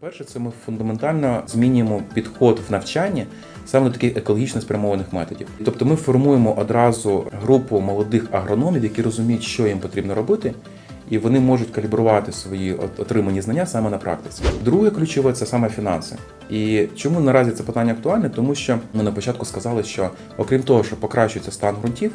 Перше, це ми фундаментально змінюємо підход в навчанні саме до таких екологічно спрямованих методів. Тобто ми формуємо одразу групу молодих агрономів, які розуміють, що їм потрібно робити, і вони можуть калібрувати свої отримані знання саме на практиці. Друге ключове це саме фінанси. І чому наразі це питання актуальне? Тому що ми на початку сказали, що окрім того, що покращується стан ґрунтів,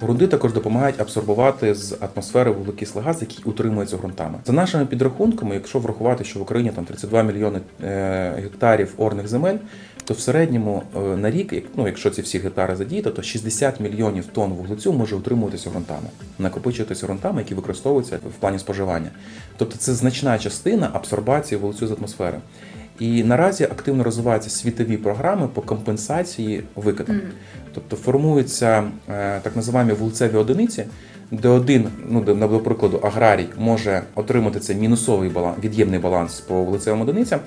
Грунти також допомагають абсорбувати з атмосфери вуглекислий газ, який утримується ґрунтами. За нашими підрахунками, якщо врахувати, що в Україні там 32 мільйони е, гектарів орних земель, то в середньому е, на рік, ну якщо ці всі гектари задіяти, то 60 мільйонів тонн вуглецю може утримуватися ґрунтами, накопичуватися ґрунтами, які використовуються в плані споживання. Тобто це значна частина абсорбації вуглецю з атмосфери. І наразі активно розвиваються світові програми по компенсації викидам. Тобто формуються е, так називаємо вулицеві одиниці, де один, ну де, до прикладу, аграрій може отримати цей мінусовий баланс, від'ємний баланс по вулицевим одиницям,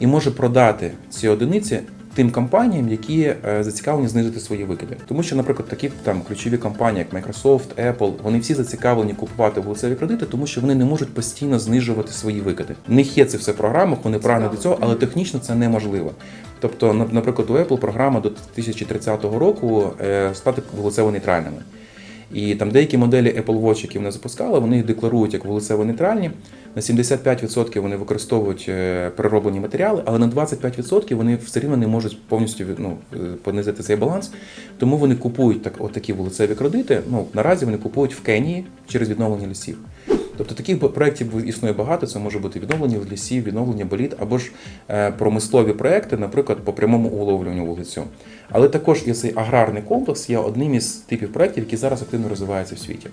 і може продати ці одиниці тим компаніям, які е, зацікавлені знизити свої викиди. Тому що, наприклад, такі там ключові компанії, як Microsoft, Apple, вони всі зацікавлені купувати вулицеві кредити, тому що вони не можуть постійно знижувати свої викиди. В них є це все в програмах, вони прагнуть до цього, але технічно це неможливо. Тобто, на- наприклад, у Apple програма до 2030 року е, стати вулицево-нейтральними. І там деякі моделі Apple Watch, які вони запускали, вони їх декларують як вулицево-нейтральні. На 75% вони використовують е, перероблені матеріали, але на 25% вони все рівно не можуть повністю ну, е, понизити цей баланс. Тому вони купують так, отакі вулицеві кредити. Ну, наразі вони купують в Кенії через відновлення лісів. Тобто таких проєктів існує багато. Це може бути відновлення лісів, відновлення боліт або ж е, промислові проекти, наприклад, по прямому уловлюванню вуглецю. Але також і цей аграрний комплекс є одним із типів проєктів, які зараз активно розвиваються в світі.